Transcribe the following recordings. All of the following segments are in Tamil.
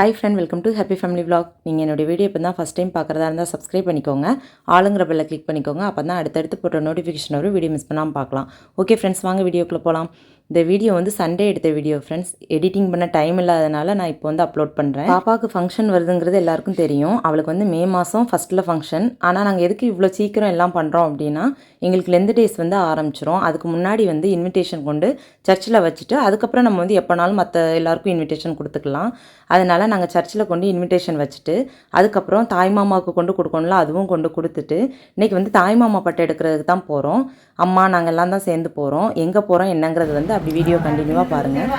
Hi friend welcome to happy family vlog நீங்கள் என்னோட வீடியோ இப்போ தான் ஃபஸ்ட் டைம் பார்க்குறதா இருந்தால் சப்ஸ்கிரைப் பண்ணிக்கோங்க. ஆளுங்கிற பெல்லை கிளிக் பண்ணிக்கோங்க. அப்போ தான் அடுத்தடுத்து போட்ட நோட்டிஃபிகேஷன் வரும் வீடியோ மிஸ் பண்ணாமல் பார்க்கலாம். ஓகே ஃப்ரெண்ட்ஸ் வாங்க வீடியோக்குள்ளே போகலாம் இந்த வீடியோ வந்து சண்டே எடுத்த வீடியோ ஃப்ரெண்ட்ஸ் எடிட்டிங் பண்ண டைம் இல்லாதனால நான் இப்போ வந்து அப்லோட் பண்ணுறேன் பாப்பாவுக்கு ஃபங்க்ஷன் வருதுங்கிறது எல்லாருக்கும் தெரியும். அவளுக்கு வந்து மே மாதம் ஃபஸ்ட்டில் ஃபங்க்ஷன் ஆனால் நாங்கள் எதுக்கு இவ்வளோ சீக்கிரம் எல்லாம் பண்ணுறோம் அப்படின்னா எங்களுக்கு லெந்து டேஸ் வந்து ஆரம்பிச்சிரும். அதுக்கு முன்னாடி வந்து இன்விடேஷன் கொண்டு சர்ச்சில் வச்சுட்டு அதுக்கப்புறம் நம்ம வந்து எப்போனாலும் மற்ற எல்லாருக்கும் இன்விடேஷன் கொடுத்துக்கலாம். அதனால் நாங்கள் சர்ச்சில் கொண்டு இன்விடேஷன் வச்சுட்டு அதுக்கப்புறம் தாய் மாமாவுக்கு கொண்டு கொடுக்கணும்ல அதுவும் கொண்டு கொடுத்துட்டு இன்றைக்கி வந்து தாய் மாமா பட்டை எடுக்கிறதுக்கு தான் போகிறோம் அம்மா நாங்கள் எல்லாம் தான் சேர்ந்து போகிறோம் எங்கே போகிறோம் என்னங்கிறது வந்து அப்படி வீடியோ கண்டினியூவாக பாருங்கள்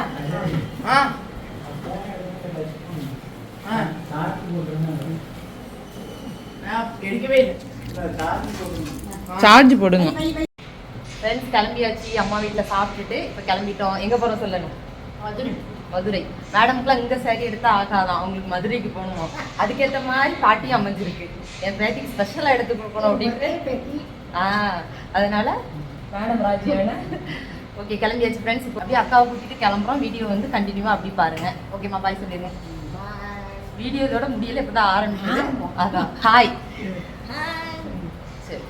எடுக்கவே இல்லை சார்ஜ் போடுங்க. ஃப்ரெண்ட்ஸ் கிளம்பியாச்சு. அம்மா வீட்டில் சாப்பிட்டுட்டு இப்போ கிளம்பிட்டோம். எங்கே போகிறோம் சொல்லணும்? மதுரை. மதுரை. மேடம்க்குலாம் இங்கே saree எடுத்தா ஆகாதான் அவங்களுக்கு மதுரைக்கு போகணுமா? அதுக்கேற்ற மாதிரி பாட்டியும் அமைஞ்சிருக்கு. என் பேட்டிக்கு ஸ்பெஷலாக எடுத்து கொடுக்கணும் அப்படின்ட்டு. ஆ அதனால மேடம் ராஜியான? ஓகே கிளம்பியாச்சு ஃப்ரெண்ட்ஸ் இப்போ அப்படியே அக்காவை கூட்டிட்டு கிளம்புறோம். வீடியோ வந்து கண்டினியூவாக அப்படி பாருங்க. ஓகேம்மா பாய் சொல்லிடுங்க. வீடியோ இதோட முடியல இப்போ தான் ஆரம்பிச்சது. அதான். ஹாய் சரி.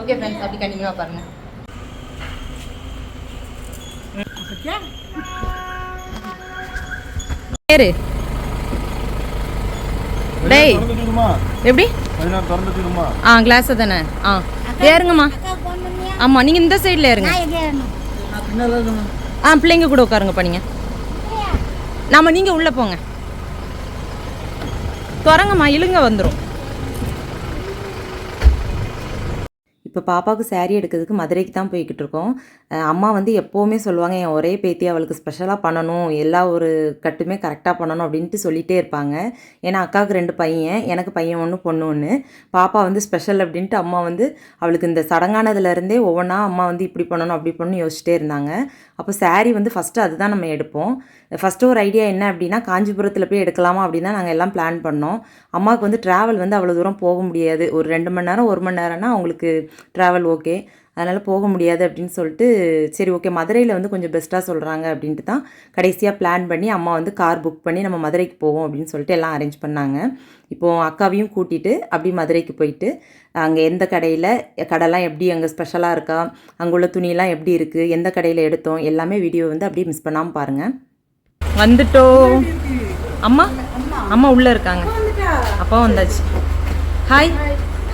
ஓகே ஃப்ரெண்ட்ஸ் அப்படி கண்டினியூவாக பாருங்க. பேரு? டேய். எப்படி? ஆ கிளாஸை தானே? ஆ. ஏறுங்கம்மா ஆமாம் நீங்கள் இந்த சைடில் ஏறுங்க ஆ பிள்ளைங்க கூட உட்காருங்க பண்ணிங்க நாம நீங்கள் உள்ளே போங்க. திறங்கம்மா இழுங்க வந்துடும் இப்போ பாப்பாவுக்கு சேரீ எடுக்கிறதுக்கு மதுரைக்கு தான் போய்கிட்டு இருக்கோம். அம்மா வந்து எப்போவுமே சொல்லுவாங்க என் ஒரே பேத்தி அவளுக்கு ஸ்பெஷலாக பண்ணணும். எல்லா ஒரு கட்டுமே கரெக்டாக பண்ணணும். அப்படின்ட்டு சொல்லிகிட்டே இருப்பாங்க. ஏன்னா அக்காவுக்கு ரெண்டு பையன் எனக்கு பையன் ஒன்று பொண்ணு ஒன்று பாப்பா வந்து ஸ்பெஷல் அப்படின்ட்டு அம்மா வந்து அவளுக்கு இந்த சடங்கானதுலேருந்தே ஒவ்வொன்றா அம்மா வந்து இப்படி பண்ணணும் அப்படி பண்ணணும் யோசிச்சிட்டே இருந்தாங்க. அப்போ சாரீ வந்து ஃபஸ்ட்டு அதுதான் நம்ம எடுப்போம். ஃபஸ்ட்டு ஒரு ஐடியா என்ன அப்படின்னா காஞ்சிபுரத்தில் போய் எடுக்கலாமா அப்படின்னு நாங்கள் எல்லாம் பிளான் பண்ணோம். அம்மாவுக்கு வந்து ட்ராவல் வந்து அவ்வளோ தூரம் போக முடியாது. ஒரு ரெண்டு மணி நேரம் ஒரு மணி நேரம்னா அவங்களுக்கு ட்ராவல் ஓகே அதனால் போக முடியாது அப்படின்னு சொல்லிட்டு சரி ஓகே மதுரையில் வந்து கொஞ்சம் பெஸ்ட்டாக சொல்கிறாங்க அப்படின்ட்டு தான் கடைசியாக பிளான் பண்ணி அம்மா வந்து கார் புக் பண்ணி நம்ம மதுரைக்கு போவோம் அப்படின்னு சொல்லிட்டு எல்லாம் அரேஞ்ச் பண்ணாங்க. இப்போது அக்காவையும் கூட்டிகிட்டு அப்படி மதுரைக்கு போயிட்டு அங்கே எந்த கடையில் கடைலாம் எப்படி அங்கே ஸ்பெஷலாக இருக்கா அங்கே உள்ள துணியெல்லாம் எப்படி இருக்குது எந்த கடையில் எடுத்தோம் எல்லாமே வீடியோ வந்து அப்படியே மிஸ் பண்ணாமல் பாருங்கள் வந்துட்டோம் அம்மா? அம்மா உள்ளே இருக்காங்க. அப்பா வந்தாச்சு. ஹாய்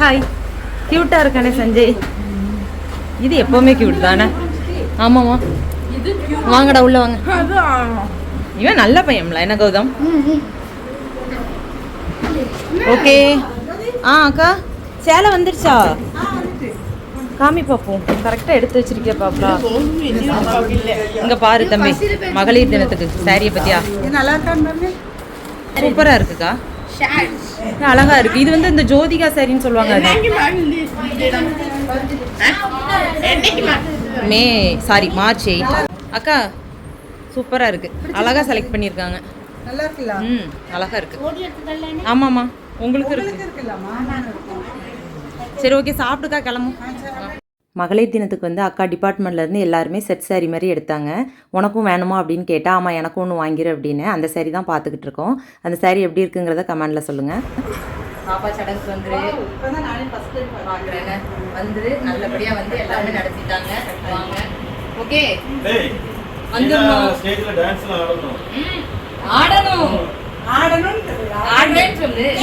ஹாய் க்யூட்டாக இருக்கானே சஞ்சய். இது எப்போவுமே க்யூட் தானே? ஆமாம்மா. வாங்கடா உள்ள வாங்க. இவன் நல்ல பையன்ல என்ன கௌதம்? ஓகே ஆ அக்கா சேலை வந்துருச்சா? காமி பாப்போம். கரெக்டாக எடுத்து வச்சிருக்கியா பாப்பா? இங்க பாரு தம்பி மகளிர் தினத்துக்கு சாரியை பத்தியா? நல்லா இருக்கான்னு சூப்பரா இருக்குக்கா. அழகா இருக்கு. இது வந்து இந்த ஜோதிகா சாரின்னு சொல்லுவாங்க மே சாரி மார்ச் எயிட் அக்கா சூப்பரா இருக்கு. அழகா செலக்ட் பண்ணியிருக்காங்க. நல்லா இருக்குல்ல ம் அழகா இருக்கு. ஆமாம்மா உங்களுக்கு இருக்கு சரி ஓகே சாப்பிட்டுக்கா கிளம்பும். மகளிர் தினத்துக்கு வந்து அக்கா டிபார்ட்மெண்ட்லேருந்து எல்லாருமே செட் saree மாதிரி எடுத்தாங்க. உனக்கும் வேணுமா அப்படின்னு கேட்டால் ஆமாம் எனக்கும் ஒன்று வாங்கிரு அப்படின்னு அந்த saree தான் பார்த்துக்கிட்டு இருக்கோம். அந்த saree எப்படி இருக்குங்கிறத கமெண்டில் சொல்லுங்கள் பாப்பா சடங்கு வந்துரு. பார்க்குறேங்க வந்துரு. நல்லபடியா வந்து எல்லாமே நடத்திட்டாங்க. வாங்க. ஓகே. டேய் வந்துடணும். ஸ்டேஜ்ல டான்ஸ்லாம் ஆடணும். ஆடணும். ஆடணும் சொல்லு.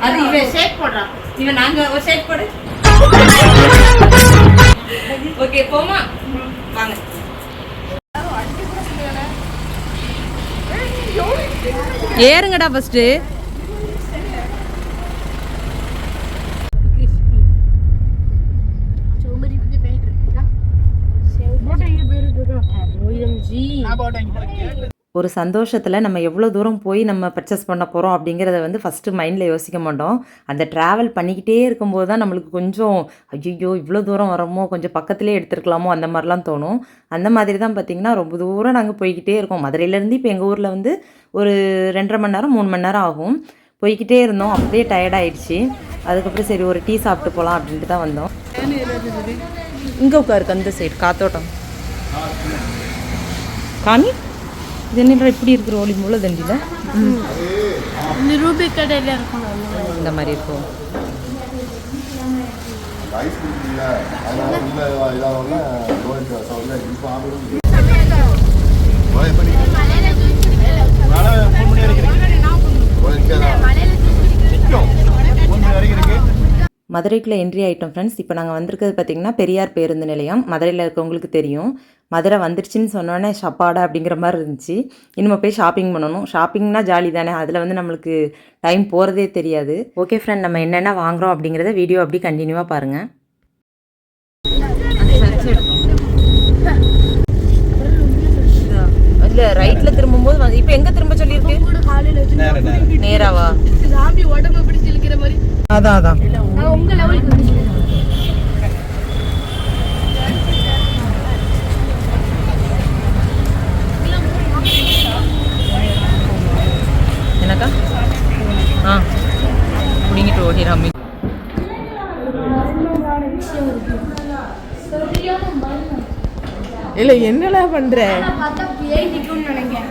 அது இவன் ஷேக் போடுறான். இவன் நாங்க ஒரு ஷேக் போடு. ஓகே போமா வாங்க. ஏறுங்கடா ஃபஸ்ட்டு ஒரு சந்தோஷத்தில் நம்ம எவ்வளோ தூரம் போய் நம்ம பர்ச்சேஸ் பண்ண போகிறோம் அப்படிங்கிறத வந்து ஃபஸ்ட்டு மைண்டில் யோசிக்க மாட்டோம். அந்த ட்ராவல் பண்ணிக்கிட்டே இருக்கும்போது தான் நம்மளுக்கு கொஞ்சம் ஐயோ இவ்வளோ தூரம் வரோமோ கொஞ்சம் பக்கத்துலேயே எடுத்துருக்கலாமோ அந்த மாதிரிலாம் தோணும். அந்த மாதிரி தான் பார்த்திங்கன்னா ரொம்ப தூரம் நாங்கள் போய்கிட்டே இருக்கோம். மதுரையிலேருந்து இப்போ எங்கள் ஊரில் வந்து ஒரு ரெண்டரை மணி நேரம் மூணு மணி நேரம் ஆகும். போய்கிட்டே இருந்தோம். அப்படியே டயர்ட் ஆயிடுச்சு. அதுக்கப்புறம் சரி ஒரு டீ சாப்பிட்டு போகலாம் அப்படின்ட்டு தான் வந்தோம். இங்கே உட்காருக்கு அந்த சைடு காத்தோட்டம். காமி இது என்ன இப்படி இருக்கிற ஒளி முள்ள தண்டியில்? இந்த ரூபி கடையில் இருக்கும். இந்த மாதிரி இருக்கும். ஐஸ் மழை மூணு மணி வரைக்கும் இருக்கு மூணு மணி வரைக்கும் இருக்கு மதுரைக்குள்ளே என்ட்ரி ஆகிட்டோம் ஃப்ரெண்ட்ஸ் இப்போ நாங்கள் வந்திருக்கிறது பார்த்திங்கன்னா பெரியார் பேருந்து நிலையம். மதுரையில் இருக்கவங்களுக்கு தெரியும். மதுரை வந்துருச்சுன்னு சொன்னோன்னே ஷப்பாடா அப்படிங்கிற மாதிரி இருந்துச்சு. இனிமே போய் ஷாப்பிங் பண்ணணும். ஷாப்பிங்னா ஜாலி தானே அதில் வந்து நம்மளுக்கு டைம் போகிறதே தெரியாது. ஓகே ஃப்ரெண்ட் நம்ம என்னென்ன வாங்குறோம் அப்படிங்கிறத வீடியோ அப்படி கண்டினியூவாக பாருங்கள் இல்லை ரைட்டில் திரும்பும்போது வந்து இப்போ எங்கே திரும்ப சொல்லியிருக்கு? கூட காலையில் வச்சு நேராவா? சாமி உடம்பு பிடிச்சி இழுக்கிற மாதிரி. அதான் அதான். உங்க லெவலுக்கு என்னக்கா? ஆ பிடிங்கிட்டு ஓடிடாமி இல்லை என்னடா பண்ற? பார்த்தா பேய் நிற்கும்னு நினைக்கிறேன்.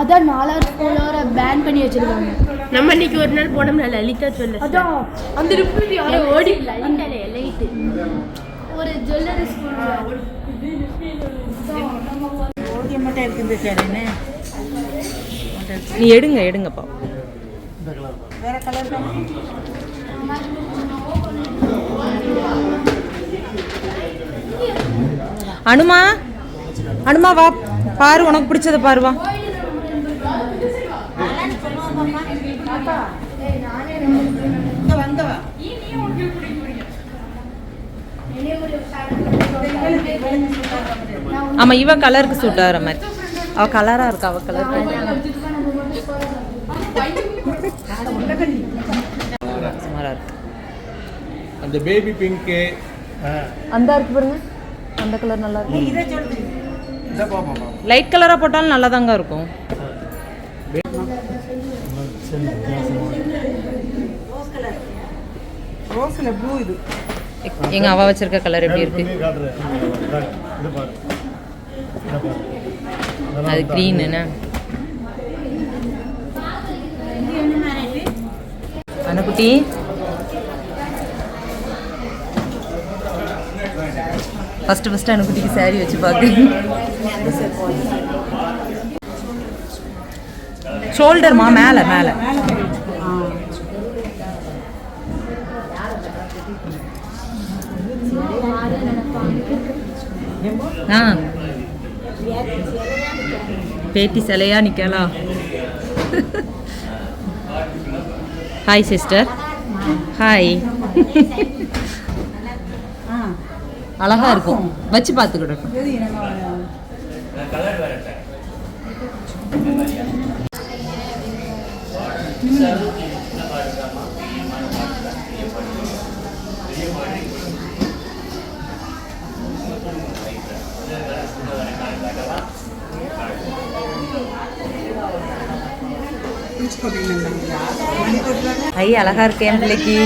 அதான் நாலாவது ஸ்கூலோட பேன் பண்ணி வச்சிருக்காங்க. நம்ம இன்னைக்கு ஒரு நாள் போனோம்னா லலிதா சொல்ல அதான் அந்த ரிப்போர்ட் யாரோ ஓடி. லலிதா லைட்டு ஒரு ஜுவல்லரி ஸ்கூல் ஓகே மட்டும் இருக்குது சார் என்ன? நீ எடுங்க எடுங்கப்பா வேற கலர் தான். அனுமா? அனுமா வா. பாரு உனக்கு பிடிச்சத பாரு வா. ஆமா இவ கலருக்கு சூட் ஆகிற மாதிரி. அவ கலரா இருக்கா? அவ கலர் சுமாரா இருக்கு அந்த பேபி பிங்க்கு அந்த இருக்கு பாருங்க. அந்த கலர் நல்லா இருக்கும். லைட் கலரா போட்டாலும் நல்லா தாங்க இருக்கும் ரோஸ்ல ப்ளூ இது. எங்க அவ வச்சிருக்க கலர் எப்படி இருக்கு? அது க்ரீன் என்ன? அனுக்குட்டி ஃபஸ்ட்டு ஃபஸ்ட்டு அனுக்குட்டிக்கு சாரி வச்சு பார்க்கு ஷோல்டர்மா மேலே மேலே ஆ பேட்டி சிலையா நிக்கலாம் ஹாய் சிஸ்டர் ஹாய் அழகா இருக்கும். வச்சு நம்ம ஐ அழகா இருக்கு என் பிள்ளைக்கு.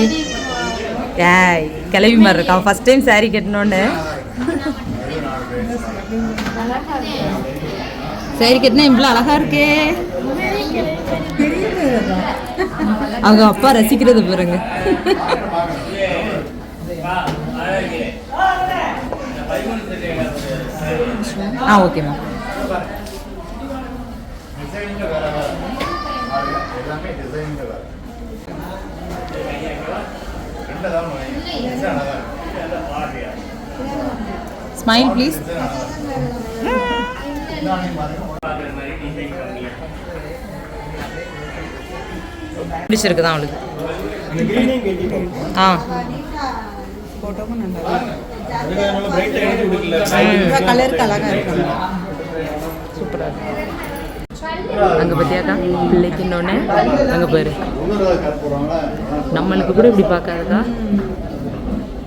ஏய் கிளவி மாதிரி இருக்கான் ஃபர்ஸ்ட் டைம் சாரி கட்டினோன்னு. சாரி கட்டினா இவ்வளோ அழகா இருக்கே. அவங்க அப்பா ரசிக்கிறது பாருங்க. ஆ ஓகேம்மா எல்லாமே டிசைன்ல வேற ஸ்மைல் ப்ளீஸ் பிடிச்சிருக்கு தான் அவளுக்கு? ஆ. போட்டோவும் நல்லா இருக்கு நல்ல பிரைட்டாக எழுதி கொடுக்கல இந்த கலருக்கு அழகா இருக்கு. அங்கே பார்த்தியாக்கா பிள்ளைக்கு இன்னொன்று அங்கே பாரு. நம்மளுக்கு கூட இப்படி பார்க்காதுக்கா.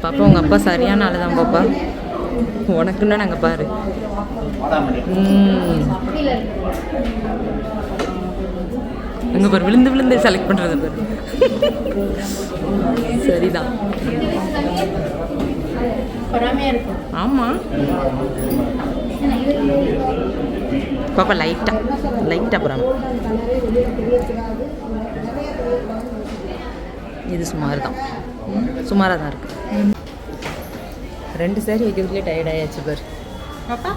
பாப்பா உங்கள் அப்பா சரியான ஆள் தான் பாப்பா. உனக்குன்னு நாங்கள் பாரு. அங்கே பாரு விழுந்து விழுந்து செலக்ட் பண்ணுறது பாரு. சரிதான். ஆமாம் பாப்பா லைட்டாக லைட்டாக போகிறாங்க இது சுமார் தான் சுமாராக தான் இருக்குது ரெண்டு சாரி வைக்கிறதுலேயே டயர்ட் ஆயாச்சு பாரு. பாப்பா.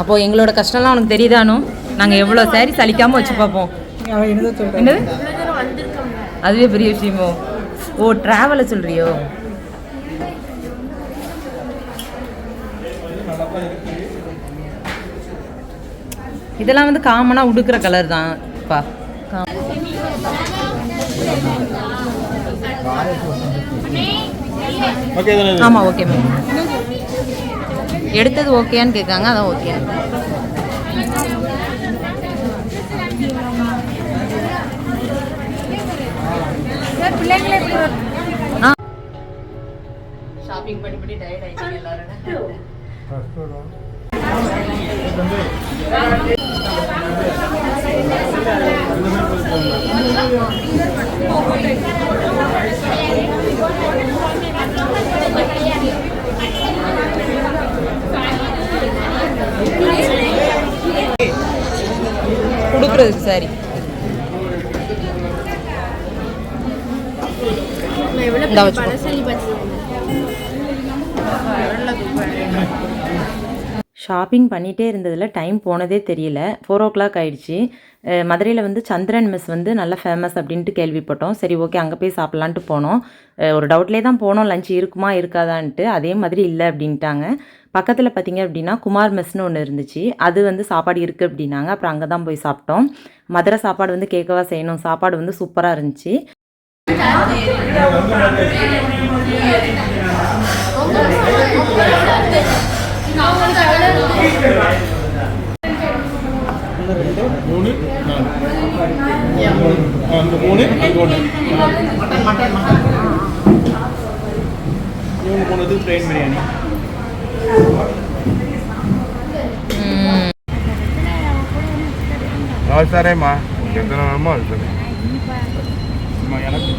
அப்போது எங்களோட கஷ்டம்லாம் உனக்கு தெரியுதானோ நாங்கள் எவ்வளோ சாரி சலிக்காமல் வச்சு பார்ப்போம். என்னது? அதுவே பெரிய விஷயமோ? ஓ ட்ராவலை சொல்கிறியோ இதெல்லாம் வந்து காமனாக உடுக்கிற கலர் தான். பா. ஓகே தானே? இது? ஆமாம் ஓகே மேம் எடுத்தது ஓகேன்னு கேட்காங்க அதான் ஓகே ஷாப்பிங் பண்ணி பண்ணி டயர்ட் ஆயிட்டீங்க எல்லாரும். கொடுக்குறதுக்கு சாரி. இந்தா வச்சுக்கோ. ஷாப்பிங் பண்ணிகிட்டே இருந்ததில் டைம் போனதே தெரியல. ஃபோர் ஓ கிளாக் ஆகிடுச்சு மதுரையில் வந்து சந்திரன் மிஸ் வந்து நல்ல ஃபேமஸ் அப்படின்ட்டு கேள்விப்பட்டோம். சரி ஓகே அங்கே போய் சாப்பிட்லான்ட்டு போனோம். ஒரு டவுட்லேயே தான் போனோம். லஞ்ச் இருக்குமா இருக்காதான்ட்டு. அதே மாதிரி இல்லை அப்படின்ட்டாங்க. பக்கத்தில் பார்த்தீங்க அப்படின்னா குமார் மெஸ்னு ஒன்று இருந்துச்சு. அது வந்து சாப்பாடு இருக்குது அப்படின்னாங்க. அப்புறம் அங்கே தான் போய் சாப்பிட்டோம். மதுரை சாப்பாடு வந்து கேட்கவா செய்யணும். சாப்பாடு வந்து சூப்பராக இருந்துச்சு. மூணு நாலு ஆ, மூணு அங்க ஒன்று இவங்க போனது ட்ரெயின் பிரியாணி அது சரேம்மா எத்தனை வேணுமோ அது சரி எனக்கு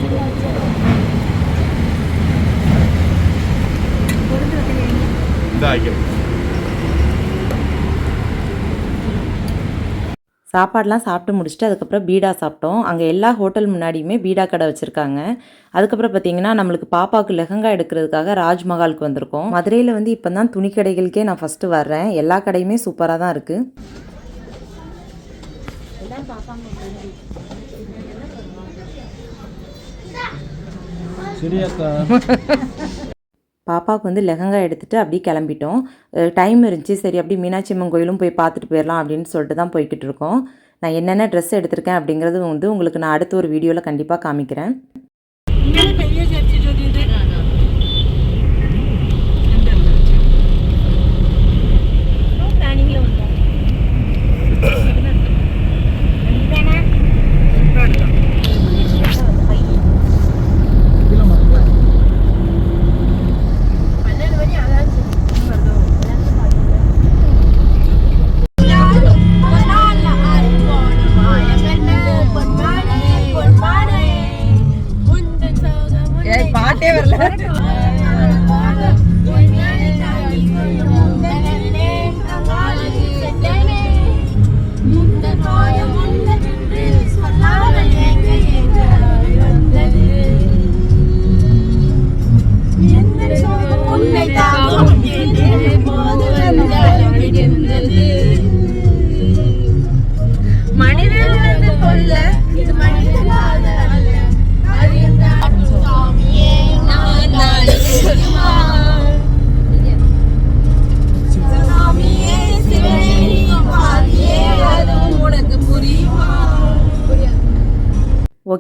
இந்த ஆக்கியம் சாப்பாடெலாம் சாப்பிட்டு முடிச்சுட்டு அதுக்கப்புறம் பீடா சாப்பிட்டோம். அங்கே எல்லா ஹோட்டல் முன்னாடியுமே பீடா கடை வச்சுருக்காங்க. அதுக்கப்புறம் பார்த்தீங்கன்னா நம்மளுக்கு பாப்பாவுக்கு லெஹங்கா எடுக்கிறதுக்காக ராஜ்மஹாலுக்கு வந்திருக்கோம். மதுரையில் வந்து இப்போ தான் துணி கடைகளுக்கே நான் ஃபஸ்ட்டு வர்றேன். எல்லா கடையுமே சூப்பராக தான் இருக்குது சரியாக்கா பாப்பாவுக்கு வந்து லெஹங்கா எடுத்துகிட்டு அப்படியே கிளம்பிட்டோம். டைம் இருந்துச்சு. சரி அப்படியே மீனாட்சி அம்மன் கோயிலும் போய் பார்த்துட்டு போயிடலாம் அப்படின்னு சொல்லிட்டு தான் போய்கிட்டு இருக்கோம். நான் என்னென்ன ட்ரெஸ் எடுத்திருக்கேன் அப்படிங்கிறது வந்து உங்களுக்கு நான் அடுத்த ஒரு வீடியோவில் கண்டிப்பாக காமிக்கிறேன்.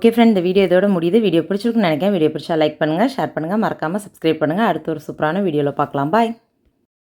ஓகே ஃப்ரெண்ட் இந்த வீடியோ இதோட முடியுது. வீடியோ பிடிச்சிருக்குன்னு நினைக்கிறேன். வீடியோ பிடிச்சா லைக் பண்ணுங்கள் ஷேர் பண்ணுங்கள் மறக்காமல் சப்ஸ்கிரைப் பண்ணுங்கள் அடுத்த ஒரு சூப்பரான வீடியோவில் பார்க்கலாம். பாய்